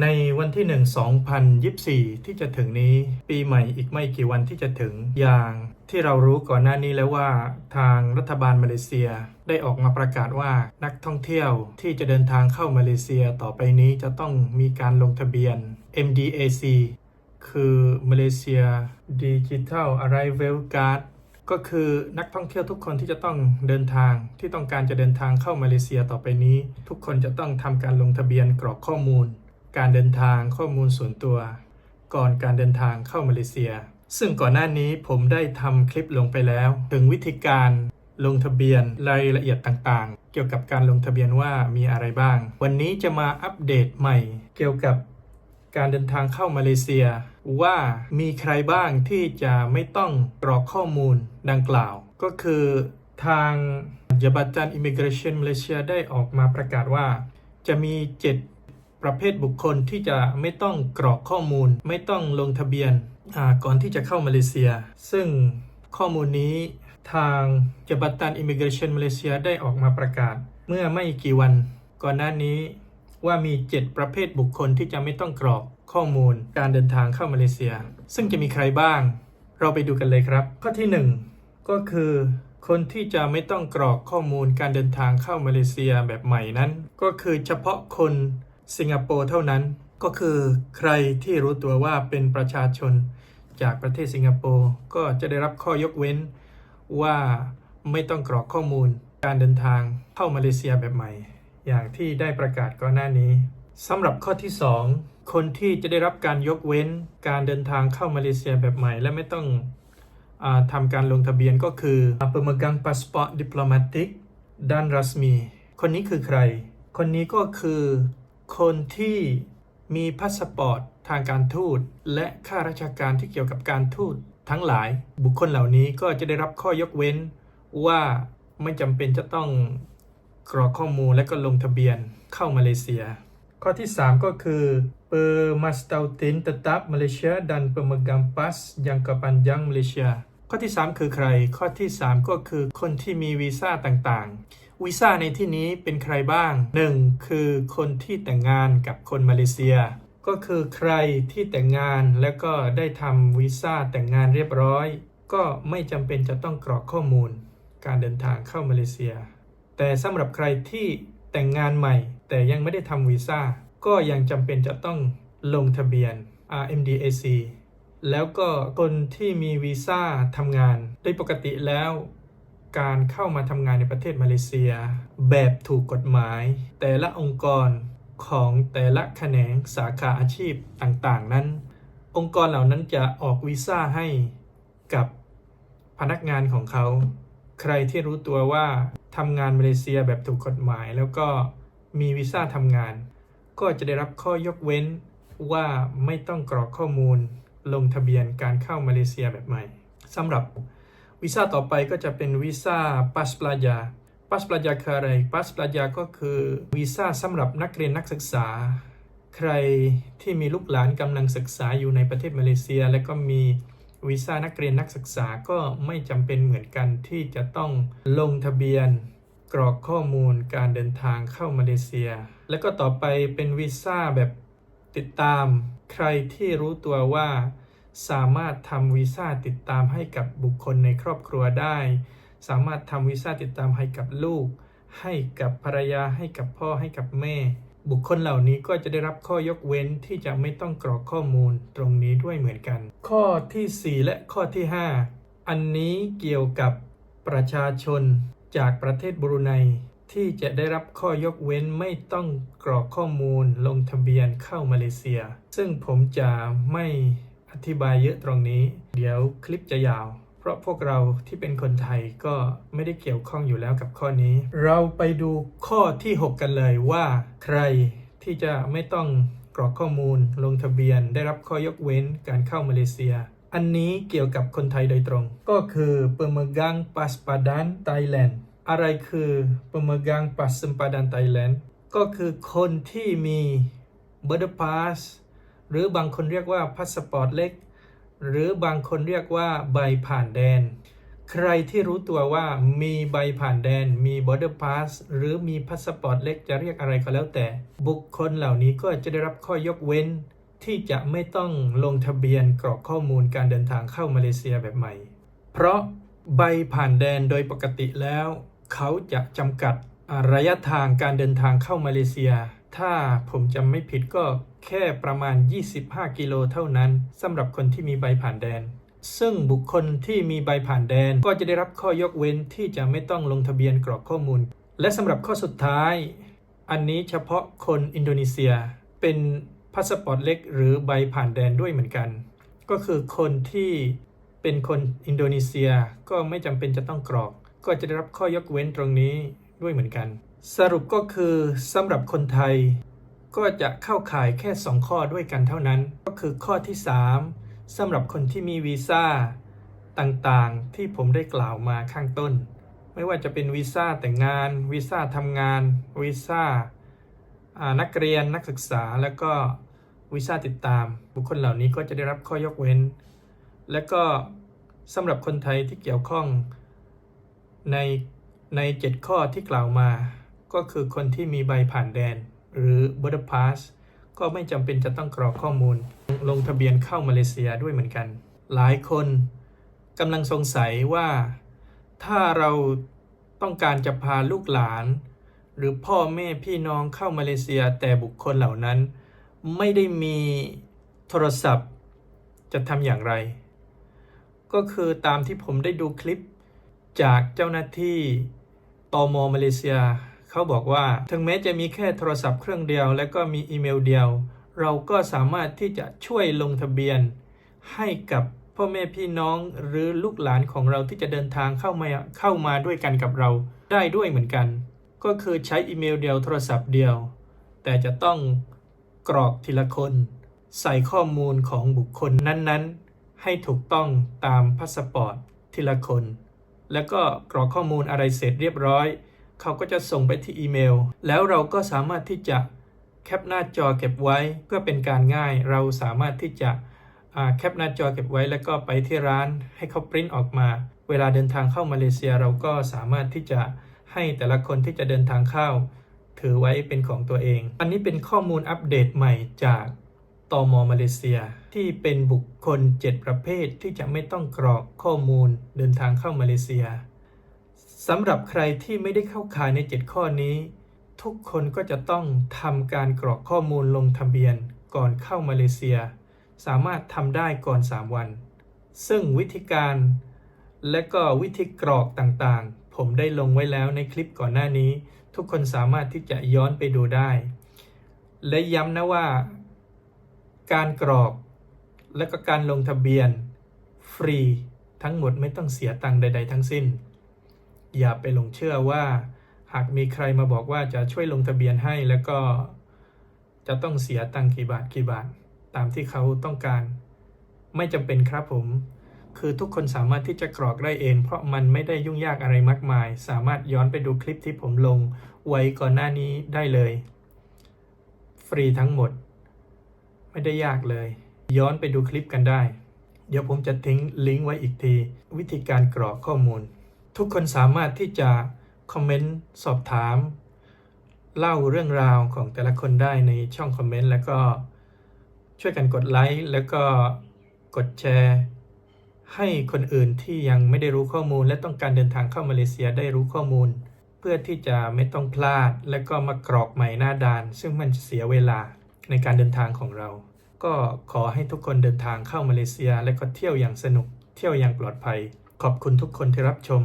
ในวันที่ 1 2024 ที่จะถึงนี้ ปีใหม่อีกไม่กี่วันที่จะถึงอย่างที่เรารู้ก่อนหน้านี้แล้วว่า ทางรัฐบาลมาเลเซีย ได้ออกมาประกาศว่านักท่องเที่ยวที่จะเดินทางเข้ามาเลเซียต่อไปนี้จะต้องมีการลงทะเบียน MDAC คือ Malaysia Digital Arrival Card ก็คือนักท่องเที่ยวทุกคนที่จะต้องเดินทางที่ต้องการจะเดินทางเข้ามาเลเซียต่อไปนี้ ทุกคนจะต้องทำการลงทะเบียนกรอกข้อมูล การเดินทางข้อมูลส่วนตัว ก่อนการเดินทางเข้ามาเลเซีย ซึ่งก่อนหน้านี้ผมได้ทำคลิปลงไปแล้ว ถึงวิธีการลงทะเบียนรายละเอียดต่างๆ เกี่ยวกับการลงทะเบียนว่ามีอะไรบ้าง วันนี้จะมาอัปเดตใหม่ เกี่ยวกับการเดินทางเข้ามาเลเซีย ว่ามีใครบ้างที่จะไม่ต้องกรอกข้อมูลดังกล่าว ก็คือทางยบัตันอิมิเกรชันมาเลเซียได้ออกมาประกาศว่า จะมี 7 ประเภทบุคคลที่จะไม่ต้องกรอกข้อมูล ไม่ต้องลงทะเบียนก่อนที่จะเข้ามาเลเซีย ซึ่งข้อมูลนี้ทางยบัตันอิมิเกรชันมาเลเซียได้ออกมาประกาศ เมื่อไม่กี่วันก่อนหน้านี้ว่ามี 7 ประเภทบุคคลที่จะไม่ต้องกรอกข้อมูลการเดินทางเข้ามาเลเซีย ซึ่งจะมีใครบ้าง เราไปดูกันเลยครับ ข้อที่ 1 ก็คือ คนที่จะไม่ต้องกรอกข้อมูลการเดินทางเข้ามาเลเซียแบบใหม่นั้น ก็คือเฉพาะคน สิงคโปร์เท่านั้นก็คือใครที่รู้ตัวว่าเป็นประชาชนจากประเทศสิงคโปร์ก็จะได้รับข้อยกเว้นว่าไม่ต้องกรอกข้อมูลการเดินทางเข้ามาเลเซียแบบใหม่ อย่างที่ได้ประกาศก่อนหน้านี้สำหรับข้อที่ 2 คนที่จะได้รับการยกเว้นการเดินทางเข้ามาเลเซียแบบใหม่ และไม่ต้องอทำการลงทะเบียนก็คือ pemegang pasport diplomatik dan rasmi คนนี้คือใคร คนนี้ก็คือ คนที่มีพาสปอร์ตทางการทูต และข้าราชการที่เกี่ยวกับการทูตทั้งหลาย บุคคลเหล่านี้ก็จะได้รับข้อยกเว้น ว่าไม่จำเป็นจะต้องกรอกข้อมูลและก็ลงทะเบียนเข้ามาเลเซีย ข้อที่ 3 ก็คือ Pemastautin tetap Malaysia dan pemegang pas jangka panjang Malaysia ข้อที่ 3 คือใคร ข้อที่ 3 ก็คือคนที่มีวีซ่าต่างๆ วีซ่าในที่นี้เป็นใครบ้าง 1. คือคนที่แต่งงานกับคนมาเลเซีย ก็คือใครที่แต่งงานแล้วก็ได้ทำวีซ่าแต่งงานเรียบร้อย ก็ไม่จำเป็นจะต้องกรอกข้อมูล การเดินทางเข้ามาเลเซีย แต่สำหรับใครที่แต่งงานใหม่ แต่ยังไม่ได้ทำวีซ่าก็ยังจำเป็นจะต้องลงทะเบียน RMDAC แล้วก็คนที่มีวีซ่าทำงาน โดยปกติแล้ว การเข้ามาทำงานในประเทศมาเลเซีย แบบถูกกฎหมาย แต่ละองค์กรของแต่ละแขนงสาขาอาชีพต่างๆ นั้น องค์กรเหล่านั้นจะออกวีซ่าให้กับพนักงานของเขา ใครที่รู้ตัวว่าทำงานมาเลเซียแบบถูกกฎหมาย แล้วก็มีวีซ่าทำงาน ก็จะได้รับข้อยกเว้นว่าไม่ต้องกรอกข้อมูล ลงทะเบียนการเข้ามาเลเซียแบบใหม่สำหรับวีซ่าต่อไปก็จะเป็นวีซ่าปัสปลา a าปัสปลา a าคืออะไรปัสปลา a าก็คือวีซ่าสำหรับนักเรียนนักศึกษา ใครที่มีลูกหลานกำลังศึกษาอยู่ในประเทศมาเลเซีย และก็มีวีซ่านักเรียนนักศึกษาก็ไม่จำเป็นเหมือนกันที่จะต้องลงทะเบียนกรอกข้อมูลการเดินทางเข้ามาเลเซีย แล้วก็ต่อไปเป็นวีซ่าแบบ ติดตามใครที่รู้ตัวว่า สามารถทำวีซ่าติดตามให้กับบุคคลในครอบครัวได้ สามารถทำวีซ่าติดตามให้กับลูก ให้กับภรรยาให้กับพ่อให้กับแม่ บุคคลเหล่านี้ก็จะได้รับข้อยกเว้นที่จะไม่ต้องกรอกข้อมูลตรงนี้ด้วยเหมือนกัน ข้อทีสี่4 และข้อที่ 5 อันนี้เกี่ยวกับประชาชนจากประเทศบรูไน ที่จะได้รับข้อยกเว้นไม่ต้องกรอกข้อมูลลงทะเบียนเข้ามาเลเซีย ซึ่งผมจะไม่อธิบายเยอะตรงนี้ เดี๋ยวคลิปจะยาว เพราะพวกเราที่เป็นคนไทยก็ไม่ได้เกี่ยวข้องอยู่แล้วกับข้อนี้ เราไปดูข้อที่ 6 กันเลยว่า ใครที่จะไม่ต้องกรอกข้อมูลลงทะเบียน ได้รับข้อยกเว้นการเข้ามาเลเซีย อันนี้เกี่ยวกับคนไทยโดยตรง ก็คือ pemegang pas padan Thailand อะไรคือ pemegang pas sempadan Thailand ก็คือคนที่มี border pass หรือบางคนเรียกว่าพาสปอร์ตเล็ก หรือบางคนเรียกว่าใบผ่านแดน ใครที่รู้ตัวว่ามีใบผ่านแดน มี border pass หรือมีพาสปอร์ตเล็กจะเรียกอะไรก็แล้วแต่ บุคคลเหล่านี้ก็จะได้รับข้อยกเว้น ที่จะไม่ต้องลงทะเบียนกรอกข้อมูลการเดินทางเข้ามาเลเซียแบบใหม่ เพราะใบผ่านแดนโดยปกติแล้ว เขาจะจำกัดระยะทางการเดินทางเข้ามาเลเซีย ถ้าผมจำไม่ผิดก็แค่ประมาณ 25 กิโลเท่านั้นสำหรับคนที่มีใบผ่านแดน ซึ่งบุคคลที่มีใบผ่านแดนก็จะได้รับข้อยกเว้นที่จะไม่ต้องลงทะเบียนกรอกข้อมูล และสำหรับข้อสุดท้าย อันนี้เฉพาะคนอินโดนีเซีย เป็นพาสปอร์ตเล็กหรือใบผ่านแดนด้วยเหมือนกัน ก็คือคนที่เป็นคนอินโดนีเซียก็ไม่จำเป็นจะต้องกรอก ก็จะได้รับข้อยกเว้นตรงนี้ด้วยเหมือนกัน สรุปก็คือสำหรับคนไทย ก็จะเข้าข่ายแค่ 2 ข้อด้วยกันเท่านั้น ก็คือข้อที่ 3สำหรับคนที่มีวีซ่าต่างๆ ที่ผมได้กล่าวมาข้างต้น ไม่ว่าจะเป็นวีซ่าแต่งงานวีซ่าทำงานวีซ่านักเรียนนักศึกษาแล้วก็วีซ่าติดตาม บุคคลเหล่านี้ก็จะได้รับข้อยกเว้น และก็สำหรับคนไทยที่เกี่ยวข้อง ในใน 7 ข้อที่กล่าวมา ก็คือคนที่มีใบผ่านแดน หรือ border pass ก็ไม่จำเป็นจะต้องกรอกข้อมูล ลงทะเบียนเข้ามาเลเซียด้วยเหมือนกัน หลายคนกำลังสงสัยว่า ถ้าเราต้องการจะพาลูกหลาน หรือพ่อแม่พี่น้องเข้ามาเลเซียแต่บุคคลเหล่านั้น ไม่ได้มีโทรศัพท์จะทำอย่างไร ก็คือตามที่ผมได้ดูคลิป จากเจ้าหน้าที่ตมมาเลเซีย เขาบอกว่า ถึงแม้จะมีแค่โทรศัพท์เครื่องเดียว และก็มีอีเมลเดียว เราก็สามารถที่จะช่วยลงทะเบียน ให้กับพ่อแม่พี่น้องหรือลูกหลานของเราที่จะเดินทางเข้ามาเข้ามาด้วยกันกับเราได้ด้วยเหมือนกัน ก็คือใช้อีเมลเดียวโทรศัพท์เดียว แต่จะต้องกรอกทีละคน ใส่ข้อมูลของบุคคลนั้นๆ ให้ถูกต้องตามพาสปอร์ตทีละคน แล้วก็กรอกข้อมูลอะไรเสร็จเรียบร้อย เขาก็จะส่งไปที่อีเมล แล้วเราก็สามารถที่จะแคปหน้าจอเก็บไว้เพื่อเป็นการง่าย เราสามารถที่จะแคปหน้าจอเก็บไว้ แล้วก็ไปที่ร้านให้เขาปริ้นออกมา เวลาเดินทางเข้ามาเลเซียเราก็สามารถที่จะให้แต่ละคนที่จะเดินทางเข้า ถือไว้เป็นของตัวเอง อันนี้เป็นข้อมูลอัปเดตใหม่จาก ตมมาเลเซีย ที่เป็นบุคคล 7 ประเภทที่จะไม่ต้องกรอกข้อมูลเดินทางเข้ามาเลเซียสำหรับใครที่ไม่ได้เข้าข่ายใน 7 ข้อนี้ ทุกคนก็จะต้องทำการกรอกข้อมูลลงทะเบียนก่อนเข้ามาเลเซีย สามารถทำได้ก่อน 3 วัน ซึ่งวิธีการและก็วิธีกรอกต่างๆ ผมได้ลงไว้แล้วในคลิปก่อนหน้านี้ ทุกคนสามารถที่จะย้อนไปดูได้ และย้ำนะว่า การกรอกและก็การลงทะเบียนฟรีทั้งหมดไม่ต้องเสียตังค์ใด ๆ ทั้งสิ้น อย่าไปหลงเชื่อว่า หากมีใครมาบอกว่าจะช่วยลงทะเบียนให้แล้วก็จะต้องเสียตังค์กี่บาทกี่บาท ตามที่เขาต้องการ ไม่จำเป็นครับผม คือทุกคนสามารถที่จะกรอกได้เอง เพราะมันไม่ได้ยุ่งยากอะไรมากมาย สามารถย้อนไปดูคลิปที่ผมลงไว้ก่อนหน้านี้ได้เลย ฟรีทั้งหมด ไม่ได้ยากเลย ย้อนไปดูคลิปกันได้ เดี๋ยวผมจะทิ้งลิงก์ไว้อีกที วิธีการกรอกข้อมูล ทุกคนสามารถที่จะคอมเมนต์สอบถาม เล่าเรื่องราวของแต่ละคนได้ในช่องคอมเมนต์แล้วก็ช่วยกันกดไลค์แล้วก็กดแชร์ ให้คนอื่นที่ยังไม่ได้รู้ข้อมูล และต้องการเดินทางเข้ามาเลเซียได้รู้ข้อมูล เพื่อที่จะไม่ต้องพลาด และก็มากรอกใหม่หน้าด่าน ซึ่งมันจะเสียเวลาในการเดินทางของเรา ก็ขอให้ทุกคนเดินทางเข้ามาเลเซีย และก็เที่ยวอย่างสนุก เที่ยวอย่างปลอดภัย ขอบคุณทุกคนที่รับชม